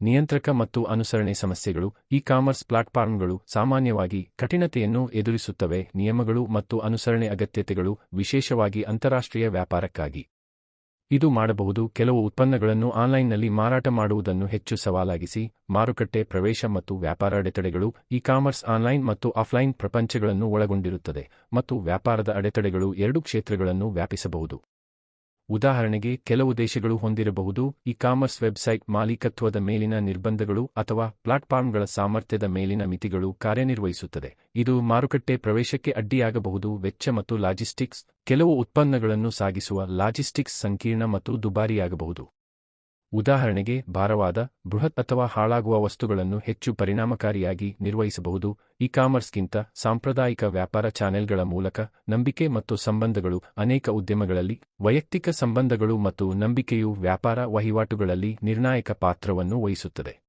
ನಿಯಂತ್ರಕ ಮತ್ತು ಅನುಸರಣೆ ಸಮಸ್ಯೆಗಳು ಇ ಕಾಮರ್ಸ್ ಪ್ಲಾಟ್ಫಾರ್ಮ್ಗಳು ಸಾಮಾನ್ಯವಾಗಿ ಕಠಿಣತೆಯನ್ನು ಎದುರಿಸುತ್ತವೆ. ನಿಯಮಗಳು ಮತ್ತು ಅನುಸರಣೆ ಅಗತ್ಯತೆಗಳು ವಿಶೇಷವಾಗಿ ಅಂತಾರಾಷ್ಟ್ರೀಯ ವ್ಯಾಪಾರಕ್ಕಾಗಿ. ಇದು ಮಾಡಬಹುದು. ಕೆಲವು ಉತ್ಪನ್ನಗಳನ್ನು ಆನ್ಲೈನ್ನಲ್ಲಿ ಮಾರಾಟ ಮಾಡುವುದನ್ನು ಹೆಚ್ಚು ಸವಾಲಾಗಿಸಿ, ಮಾರುಕಟ್ಟೆ, ಪ್ರವೇಶ ಮತ್ತು ವ್ಯಾಪಾರ ಅಡೆತಡೆಗಳು ಇ ಕಾಮರ್ಸ್ ಆನ್ಲೈನ್ ಮತ್ತು ಆಫ್ಲೈನ್ ಪ್ರಪಂಚಗಳನ್ನು ಒಳಗೊಂಡಿರುತ್ತದೆ ಮತ್ತು ವ್ಯಾಪಾರದ ಅಡೆತಡೆಗಳು ಎರಡು ಕ್ಷೇತ್ರಗಳನ್ನು ವ್ಯಾಪಿಸಬಹುದು. ಉದಾಹರಣೆಗೆ ಕೆಲವು ದೇಶಗಳು ಹೊಂದಿರಬಹುದು ಇ ಕಾಮರ್ಸ್ ವೆಬ್ಸೈಟ್ ಮಾಲೀಕತ್ವದ ಮೇಲಿನ ನಿರ್ಬಂಧಗಳು ಅಥವಾ ಪ್ಲಾಟ್ಫಾರ್ಮ್ಗಳ ಸಾಮರ್ಥ್ಯದ ಮೇಲಿನ ಮಿತಿಗಳು ಕಾರ್ಯನಿರ್ವಹಿಸುತ್ತದೆ. ಇದು ಮಾರುಕಟ್ಟೆ ಪ್ರವೇಶಕ್ಕೆ ಅಡ್ಡಿಯಾಗಬಹುದು, ವೆಚ್ಚ ಮತ್ತು ಲಾಜಿಸ್ಟಿಕ್ಸ್, ಕೆಲವು ಉತ್ಪನ್ನಗಳನ್ನು ಸಾಗಿಸುವ ಲಾಜಿಸ್ಟಿಕ್ಸ್ ಸಂಕೀರ್ಣ ಮತ್ತು ದುಬಾರಿಯಾಗಬಹುದು. ಉದಾಹರಣೆಗೆ, ಭಾರವಾದ, ಬೃಹತ್ ಅಥವಾ ಹಾಳಾಗುವ ವಸ್ತುಗಳನ್ನು ಹೆಚ್ಚು ಪರಿಣಾಮಕಾರಿಯಾಗಿ ನಿರ್ವಹಿಸಬಹುದು. ಇ ಕಾಮರ್ಸ್ಗಿಂತ ಸಾಂಪ್ರದಾಯಿಕ ವ್ಯಾಪಾರ ಚಾನೆಲ್ಗಳ ಮೂಲಕ ನಂಬಿಕೆ ಮತ್ತು ಸಂಬಂಧಗಳು ಅನೇಕ ಉದ್ಯಮಗಳಲ್ಲಿ, ವೈಯಕ್ತಿಕ ಸಂಬಂಧಗಳು ಮತ್ತು ನಂಬಿಕೆಯು ವ್ಯಾಪಾರ ವಹಿವಾಟುಗಳಲ್ಲಿ ನಿರ್ಣಾಯಕ ಪಾತ್ರವನ್ನು ವಹಿಸುತ್ತದೆ.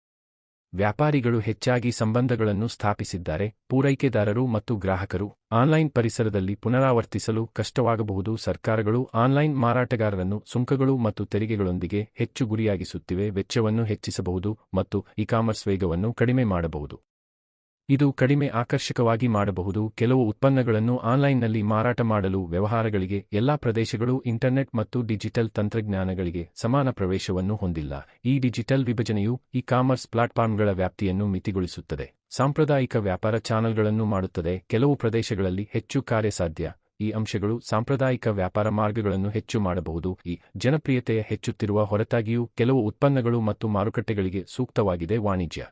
ವ್ಯಾಪಾರಿಗಳು ಹೆಚ್ಚಾಗಿ ಸಂಬಂಧಗಳನ್ನು ಸ್ಥಾಪಿಸಿದ್ದಾರೆ, ಪೂರೈಕೆದಾರರು ಮತ್ತು ಗ್ರಾಹಕರು. ಆನ್ಲೈನ್ ಪರಿಸರದಲ್ಲಿ ಪುನರಾವರ್ತಿಸಲು ಕಷ್ಟವಾಗಬಹುದು. ಸರ್ಕಾರಗಳು ಆನ್ಲೈನ್ ಮಾರಾಟಗಾರರನ್ನು ಸುಂಕಗಳು ಮತ್ತು ತೆರಿಗೆಗಳೊಂದಿಗೆ ಹೆಚ್ಚು ಗುರಿಯಾಗಿಸುತ್ತಿವೆ, ವೆಚ್ಚವನ್ನು ಹೆಚ್ಚಿಸಬಹುದು ಮತ್ತು ಇ ಕಾಮರ್ಸ್ ವೇಗವನ್ನು ಕಡಿಮೆ ಮಾಡಬಹುದು. ಇದು ಕಡಿಮೆ ಆಕರ್ಷಕವಾಗಿ ಮಾಡಬಹುದು. ಕೆಲವು ಉತ್ಪನ್ನಗಳನ್ನು ಆನ್ಲೈನ್ನಲ್ಲಿ ಮಾರಾಟ ಮಾಡಲು ವ್ಯವಹಾರಗಳಿಗೆ, ಎಲ್ಲಾ ಪ್ರದೇಶಗಳು ಇಂಟರ್ನೆಟ್ ಮತ್ತು ಡಿಜಿಟಲ್ ತಂತ್ರಜ್ಞಾನಗಳಿಗೆ ಸಮಾನ ಪ್ರವೇಶವನ್ನು ಹೊಂದಿಲ್ಲ. ಈ ಡಿಜಿಟಲ್ ವಿಭಜನೆಯು ಇ ಕಾಮರ್ಸ್ ಪ್ಲಾಟ್ಫಾರ್ಮ್ಗಳ ವ್ಯಾಪ್ತಿಯನ್ನು ಮಿತಿಗೊಳಿಸುತ್ತದೆ. ಸಾಂಪ್ರದಾಯಿಕ ವ್ಯಾಪಾರ ಚಾನಲ್ಗಳನ್ನು ಮಾಡುತ್ತದೆ. ಕೆಲವು ಪ್ರದೇಶಗಳಲ್ಲಿ ಹೆಚ್ಚು ಕಾರ್ಯಸಾಧ್ಯ ಈ ಅಂಶಗಳು ಸಾಂಪ್ರದಾಯಿಕ ವ್ಯಾಪಾರ ಮಾರ್ಗಗಳನ್ನು ಹೆಚ್ಚು ಮಾಡಬಹುದು. ಈ ಜನಪ್ರಿಯತೆಯ ಹೆಚ್ಚುತ್ತಿರುವ ಹೊರತಾಗಿಯೂ ಕೆಲವು ಉತ್ಪನ್ನಗಳು ಮತ್ತು ಮಾರುಕಟ್ಟೆಗಳಿಗೆ ಸೂಕ್ತವಾಗಿದೆ ವಾಣಿಜ್ಯ.